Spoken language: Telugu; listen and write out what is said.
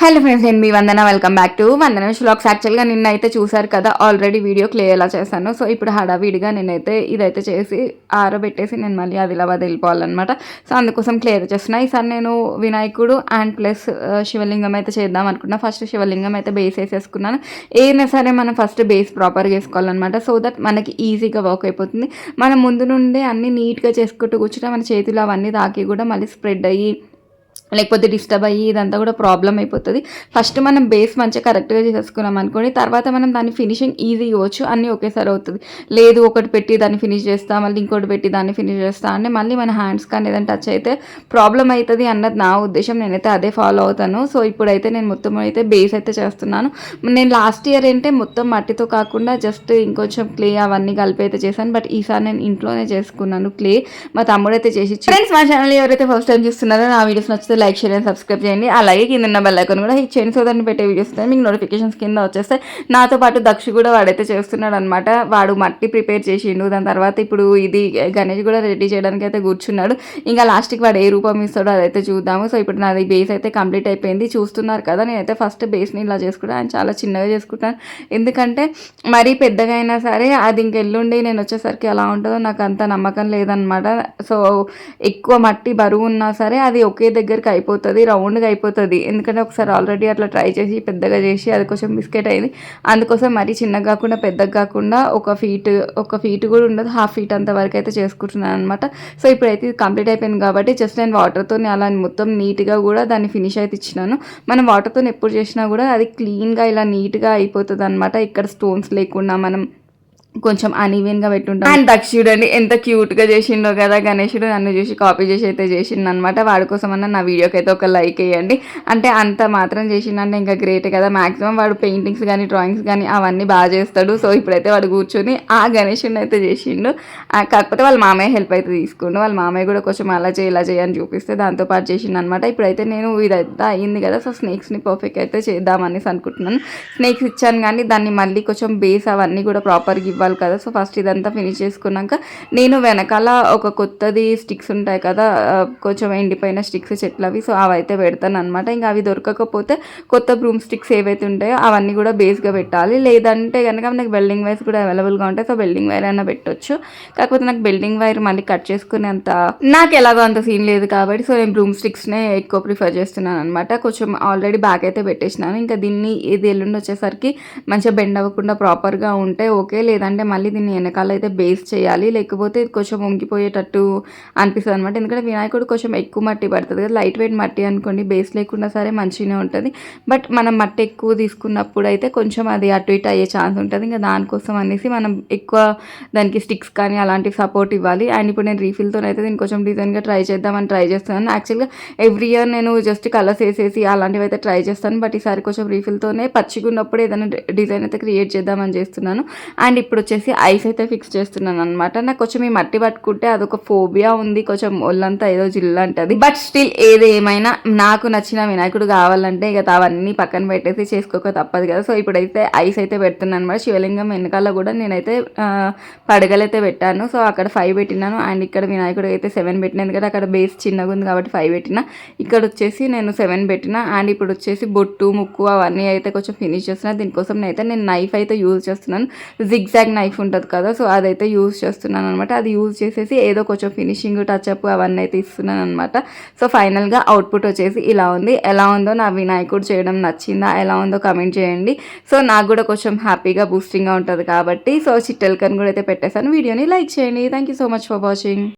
హలో ఫ్రెండ్స్ నేను మీ Vandana. Welcome back to Vandana షులాక్స్ యాక్చువల్గా నిన్న అయితే చూసారు కదా ఆల్రెడీ వీడియో క్లియర్ ఎలా చేశాను. సో ఇప్పుడు హడావిడిగా నేనైతే ఇదైతే చేసి ఆరబెట్టేసి నేను మళ్ళీ ఆదిలాబాద్ వెళ్ళిపోవాలన్నమాట. సో అందుకోసం క్లియర్ చేస్తున్నా. ఈసారి నేను వినాయకుడు అండ్ ప్లస్ uh, శివలింగం అయితే చేద్దాం అనుకున్నా. ఫస్ట్ శివలింగం అయితే బేస్ వేసేసుకున్నాను. ఏదైనా సరే మనం ఫస్ట్ బేస్ ప్రాపర్గా వేసుకోవాలన్నమాట సో దట్ మనకి ఈజీగా వర్క్ అయిపోతుంది. మనం ముందు నుండే అన్ని నీట్గా చేసుకుంటూ కూర్చుంటే మన చేతిలో అవన్నీ తాకి కూడా మళ్ళీ స్ప్రెడ్ అయ్యి లేకపోతే డిస్టర్బ్ అయ్యి ఇదంతా కూడా ప్రాబ్లం అయిపోతుంది. ఫస్ట్ మనం బేస్ మంచిగా కరెక్ట్గా చేసేసుకున్నాం అనుకోండి తర్వాత మనం దాన్ని ఫినిషింగ్ ఈజీ ఇవ్వచ్చు అన్నీ ఒకేసారి అవుతుంది. లేదు ఒకటి పెట్టి దాన్ని ఫినిష్ చేస్తా మళ్ళీ ఇంకోటి పెట్టి దాన్ని ఫినిష్ చేస్తా అంటే మళ్ళీ మన హ్యాండ్స్ కానీ ఏదైనా టచ్ అయితే ప్రాబ్లం అవుతుంది అన్నది నా ఉద్దేశం. నేనైతే అదే ఫాలో అవుతాను. సో ఇప్పుడైతే నేను మొత్తం అయితే బేస్ అయితే చేస్తున్నాను. నేను లాస్ట్ ఇయర్ ఏంటంటే మొత్తం మట్టితో కాకుండా జస్ట్ ఇంకొంచెం క్లే అవన్నీ కలిపి అయితే చేశాను. బట్ ఈసారి నేను ఇంట్లోనే చేసుకున్నాను క్లే. మా తమ్ముడైతే చేసి ఫ్రెండ్స్ మా ఛానల్ ఎవరైతే ఫస్ట్ టైం చూస్తున్నారో నా వీడియోస్ నచ్చితే లైక్ షేర్ అండ్ సబ్స్క్రైబ్ చేయండి. అలాగే కింద ఉన్న బెల్ ఐకాన్ కూడా హిట్ చేయండి. సో దాన్ని పెట్టే వీడియోస్ మీకు నోటిఫికేషన్స్ కింద వచ్చేస్తాయి. నాతో పాటు దక్ష కూడా వాడైతే చేస్తున్నాడు అనమాట వాడు మట్టి ప్రిపేర్ చేసిండు. దాని తర్వాత ఇప్పుడు ఇది గణేష్ కూడా రెడీ చేయడానికి అయితే కూర్చున్నాడు. ఇంకా లాస్ట్కి వాడు ఏ రూపం ఇస్తాడో అదైతే చూద్దాము. సో ఇప్పుడు నాది బేస్ అయితే కంప్లీట్ అయిపోయింది. చూస్తున్నారు కదా నేనైతే ఫస్ట్ బేస్ని ఇలా చేసుకుంటాను అండ్ చాలా చిన్నగా చేసుకుంటాను. ఎందుకంటే మరీ పెద్దగా అయినా సరే అది ఇంకెల్లుండి నేను వచ్చేసరికి ఎలా ఉంటుందో నాకు అంత నమ్మకం లేదనమాట సో ఎక్కువ మట్టి బరువు ఉన్నా సరే అది ఒకే దగ్గరికి అయిపోతుంది రౌండ్గా అయిపోతుంది. ఎందుకంటే ఒకసారి ఆల్రెడీ అట్లా ట్రై చేసి పెద్దగా చేసి అది కొంచెం బిస్కెట్ అయింది. అందుకోసం మరీ చిన్నగా కాకుండా పెద్దగా కాకుండా ఒక ఫీట్ ఒక ఫీట్ కూడా ఉండదు. హాఫ్ ఫీట్ అంత వరకు అయితే చేసుకుంటున్నాను అనమాట సో ఇప్పుడైతే ఇది కంప్లీట్ అయిపోయింది కాబట్టి జస్ట్ నేను వాటర్తో అలా మొత్తం నీట్గా కూడా దాన్ని ఫినిష్ అయితే ఇచ్చినాను. మనం వాటర్తో ఎప్పుడు చేసినా కూడా అది క్లీన్గా ఇలా నీట్గా అయిపోతుంది అనమాట ఇక్కడ స్టోన్స్ లేకుండా మనం కొంచెం అన్ఈవెన్గా పెట్టుంటాం. అండ్ దక్ష చూడండి ఎంత క్యూట్గా చేసిండో కదా గణేషుడు నన్ను చూసి కాపీ చేసి అయితే చేసిండు అనమాట వాడి కోసం అన్న నా వీడియోకి అయితే ఒక లైక్ వేయండి అంటే అంత మాత్రం చేసిండంటే ఇంకా గ్రేట్ కదా. మాక్సిమం వాడు పెయింటింగ్స్ కానీ డ్రాయింగ్స్ కానీ అవన్నీ బాగా చేస్తాడు. సో ఇప్పుడైతే వాడు కూర్చొని ఆ గణేషుడిని అయితే చేసిండు. కాకపోతే వాళ్ళ మామయ్య హెల్ప్ అయితే తీసుకుండు. వాళ్ళ మామయ్య కూడా కొంచెం అలా చేయి ఇలా చేయని చూపిస్తే దాంతోపాటు చేసిండు అనమాట ఇప్పుడైతే నేను ఇదైతే అయింది కదా. సో స్నేక్స్ని పర్ఫెక్ట్ అయితే చేద్దామనేసి అనుకుంటున్నాను. స్నేక్స్ ఇచ్చాను కానీ దాన్ని మళ్ళీ కొంచెం బేస్ అవన్నీ కూడా ప్రాపర్గా ఇవ్వాలి. కదా. సో ఫస్ట్ ఇదంతా ఫినిష్ చేసుకున్నాక నేను వెనకాల ఒక కొత్తది స్టిక్స్ ఉంటాయి కదా కొంచెం ఎండిపోయిన స్టిక్స్ చెట్లు అవి సో అవి అయితే పెడతాను అనమాట ఇంకా అవి దొరకకపోతే కొత్త బ్రూమ్ స్టిక్స్ ఏవైతే ఉంటాయో అవన్నీ కూడా బేస్గా పెట్టాలి. లేదంటే కనుక నాకు వెల్డింగ్ వైర్స్ కూడా అవైలబుల్గా ఉంటాయి సో వెల్డింగ్ వైర్ అయినా పెట్టొచ్చు. కాకపోతే నాకు వెల్డింగ్ వైర్ మళ్ళీ కట్ చేసుకునేంత నాకు ఎలాగో అంత సీన్ లేదు కాబట్టి సో నేను బ్రూమ్ స్టిక్స్నే ఎక్కువ ప్రిఫర్ చేస్తున్నాను అనమాట కొంచెం ఆల్రెడీ బ్యాక్ అయితే పెట్టేసినాను. ఇంకా దీన్ని ఇది ఎల్లుండి వచ్చేసరికి మంచిగా బెండ్ అవ్వకుండా ప్రాపర్గా ఉంటే ఓకే. లేదంటే మళ్ళీ దీన్ని వెనకాల అయితే బేస్ చేయాలి. లేకపోతే ఇది కొంచెం వంగిపోయేటట్టు అనిపిస్తుంది అనమాట ఎందుకంటే వినాయకుడు కొంచెం ఎక్కువ మట్టి పడుతుంది కదా. లైట్ వెయిట్ మట్టి అనుకోండి బేస్ లేకుండా సరే మంచిగానే ఉంటుంది. బట్ మనం మట్టి ఎక్కువ తీసుకున్నప్పుడు అయితే కొంచెం అది అటు ఇటు అయ్యే ఛాన్స్ ఉంటుంది. ఇంకా దానికోసం అనేసి మనం ఎక్కువ దానికి స్టిక్స్ కానీ అలాంటివి సపోర్ట్ ఇవ్వాలి. అండ్ ఇప్పుడు నేను రీఫిల్తో అయితే దీన్ని కొంచెం డిజైన్గా ట్రై చేద్దామని ట్రై చేస్తున్నాను. యాక్చువల్గా ఎవ్రీ ఇయర్ నేను జస్ట్ కలర్స్ వేసేసి అలాంటివి అయితే ట్రై చేస్తాను. బట్ ఈసారి కొంచెం రీఫిల్తోనే పచ్చిగా ఉన్నప్పుడు ఏదైనా డిజైన్ అయితే క్రియేట్ చేద్దామని చేస్తున్నాను. అండ్ ఇప్పుడు వచ్చేసి ఐస్ అయితే ఫిక్స్ చేస్తున్నాను అనమాట నాకు కొంచెం ఈ మట్టి పట్టుకుంటే అదొక ఫోబియా ఉంది. కొంచెం ఒళ్ళంతా ఏదో జిల్లు అంటది బట్ స్టిల్ ఏది ఏమైనా నాకు నచ్చిన వినాయకుడు కావాలంటే ఇక అవన్నీ పక్కన పెట్టేసి చేసుకోక తప్పదు కదా. సో ఇప్పుడైతే ఐస్ అయితే పెడుతున్నాను అనమాట శివలింగం వెనకాల కూడా నేనైతే పడగలైతే పెట్టాను. సో అక్కడ ఫైవ్ పెట్టినాను. అండ్ ఇక్కడ వినాయకుడు అయితే సెవెన్ పెట్టిన. ఎందుకంటే అక్కడ బేస్ చిన్నగా ఉంది కాబట్టి ఫైవ్ పెట్టిన. ఇక్కడ వచ్చేసి నేను సెవెన్ పెట్టిన. అండ్ ఇప్పుడు వచ్చేసి బొట్టు ముక్కు అవన్నీ అయితే కొంచెం ఫినిష్ చేస్తున్నా. దీనికోసం అయితే నేను నైఫ్ అయితే యూజ్ చేస్తున్నాను. జిగ్జాగ్ నైఫ్ ఉంటుంది కదా సో అదైతే యూజ్ చేస్తున్నాను అనమాట అది యూజ్ చేసేసి ఏదో కొంచెం ఫినిషింగ్ టచ్అప్ అవన్నీ అయితే ఇస్తున్నాను అనమాట సో ఫైనల్గా అవుట్పుట్ వచ్చేసి ఇలా ఉంది. ఎలా ఉందో నా వినాయకుడు చేయడం నచ్చిందా ఎలా ఉందో కమెంట్ చేయండి. సో నాకు కూడా కొంచెం హ్యాపీగా బూస్టింగ్గా ఉంటుంది కాబట్టి సో చిట్టెల్కన్ కూడా అయితే పెట్టేశాను. వీడియోని లైక్ చేయండి. Thank you so much for watching